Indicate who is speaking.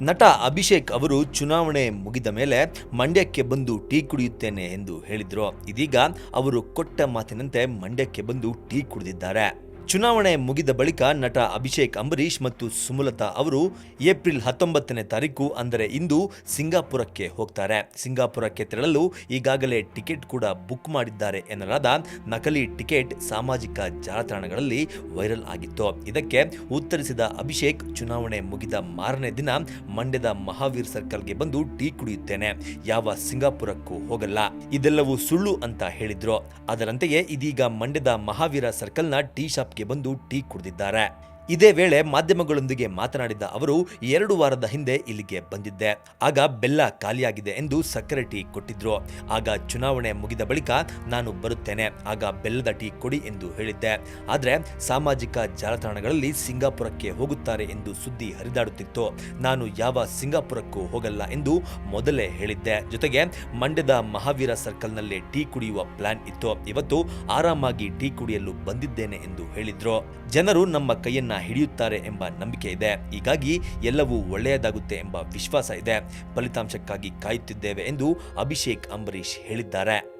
Speaker 1: ನಟ ಅಭಿಷೇಕ್ ಅವರು ಚುನಾವಣೆ ಮುಗಿದ ಮೇಲೆ ಮಂಡ್ಯಕ್ಕೆ ಬಂದು ಟೀ ಕುಡಿಯುತ್ತೇನೆ ಎಂದು ಹೇಳಿದ್ರು. ಇದೀಗ ಅವರು ಕೊಟ್ಟ ಮಾತಿನಂತೆ ಮಂಡ್ಯಕ್ಕೆ ಬಂದು ಟೀ ಕುಡಿದಿದ್ದಾರೆ. ಚುನಾವಣೆ ಮುಗಿದ ಬಳಿಕ ನಟ ಅಭಿಷೇಕ್ ಅಂಬರೀಷ್ ಮತ್ತು ಸುಮಲತಾ ಅವರು ಏಪ್ರಿಲ್ ಹತ್ತೊಂಬತ್ತನೇ ತಾರೀಕು, ಅಂದರೆ ಇಂದು ಸಿಂಗಾಪುರಕ್ಕೆ ಹೋಗ್ತಾರೆ. ಸಿಂಗಾಪುರಕ್ಕೆ ತೆರಳಲು ಈಗಾಗಲೇ ಟಿಕೆಟ್ ಕೂಡ ಬುಕ್ ಮಾಡಿದ್ದಾರೆ ಎನ್ನಲಾದ ನಕಲಿ ಟಿಕೆಟ್ ಸಾಮಾಜಿಕ ಜಾಲತಾಣಗಳಲ್ಲಿ ವೈರಲ್ ಆಗಿತ್ತು. ಇದಕ್ಕೆ ಉತ್ತರಿಸಿದ ಅಭಿಷೇಕ್, ಚುನಾವಣೆ ಮುಗಿದ ಮಾರನೇ ದಿನ ಮಂಡ್ಯದ ಮಹಾವೀರ್ ಸರ್ಕಲ್ಗೆ ಬಂದು ಟೀ ಕುಡಿಯುತ್ತೇನೆ. ಯಾವ ಸಿಂಗಾಪುರಕ್ಕೂ ಹೋಗಲ್ಲ. ಇದೆಲ್ಲವೂ ಸುಳ್ಳು ಅಂತ ಹೇಳಿದ್ರು. ಅದರಂತೆಯೇ ಇದೀಗ ಮಂಡ್ಯದ ಮಹಾವೀರ ಸರ್ಕಲ್ನ ಟೀ ಬಂದು ಟೀ ಕುಡಿದಿದ್ದಾರೆ. ಇದೇ ವೇಳೆ ಮಾಧ್ಯಮಗಳೊಂದಿಗೆ ಮಾತನಾಡಿದ ಅವರು, ಎರಡು ವಾರದ ಹಿಂದೆ ಇಲ್ಲಿಗೆ ಬಂದಿದ್ದೆ. ಆಗ ಬೆಲ್ಲ ಖಾಲಿಯಾಗಿದೆ ಎಂದು ಸಕ್ಕರೆ ಟೀ ಕೊಟ್ಟಿದ್ರು. ಆಗ ಚುನಾವಣೆ ಮುಗಿದ ಬಳಿಕ ನಾನು ಬರುತ್ತೇನೆ. ಆಗ ಬೆಲ್ಲದ ಟೀ ಕೊಡಿ ಎಂದು ಹೇಳಿದ್ದೆ. ಆದರೆ ಸಾಮಾಜಿಕ ಜಾಲತಾಣಗಳಲ್ಲಿ ಸಿಂಗಾಪುರಕ್ಕೆ ಹೋಗುತ್ತಾರೆ ಎಂದು ಸುದ್ದಿ ಹರಿದಾಡುತ್ತಿತ್ತು. ನಾನು ಯಾವ ಸಿಂಗಾಪುರಕ್ಕೂ ಹೋಗಲ್ಲ ಎಂದು ಮೊದಲೇ ಹೇಳಿದ್ದೆ. ಜೊತೆಗೆ ಮಂಡ್ಯದ ಮಹಾವೀರ ಸರ್ಕಲ್ನಲ್ಲಿ ಟೀ ಕುಡಿಯುವ ಪ್ಲಾನ್ ಇತ್ತು. ಇವತ್ತು ಆರಾಮಾಗಿ ಟೀ ಕುಡಿಯಲು ಬಂದಿದ್ದೇನೆ ಎಂದು ಹೇಳಿದ್ರು. ಜನರು ನಮ್ಮ ಕೈಯನ್ನ ಹಿಡಿಯುತ್ತಾರೆ ಎಂಬ ನಂಬಿಕೆ ಇದೆ. ಹೀಗಾಗಿ ಎಲ್ಲವೂ ಒಳ್ಳೆಯದಾಗುತ್ತೆ ಎಂಬ ವಿಶ್ವಾಸ ಇದೆ. ಫಲಿತಾಂಶಕ್ಕಾಗಿ ಕಾಯುತ್ತಿದ್ದೇವೆ ಎಂದು ಅಭಿಷೇಕ್ ಅಂಬರೀಶ್ ಹೇಳಿದ್ದಾರೆ.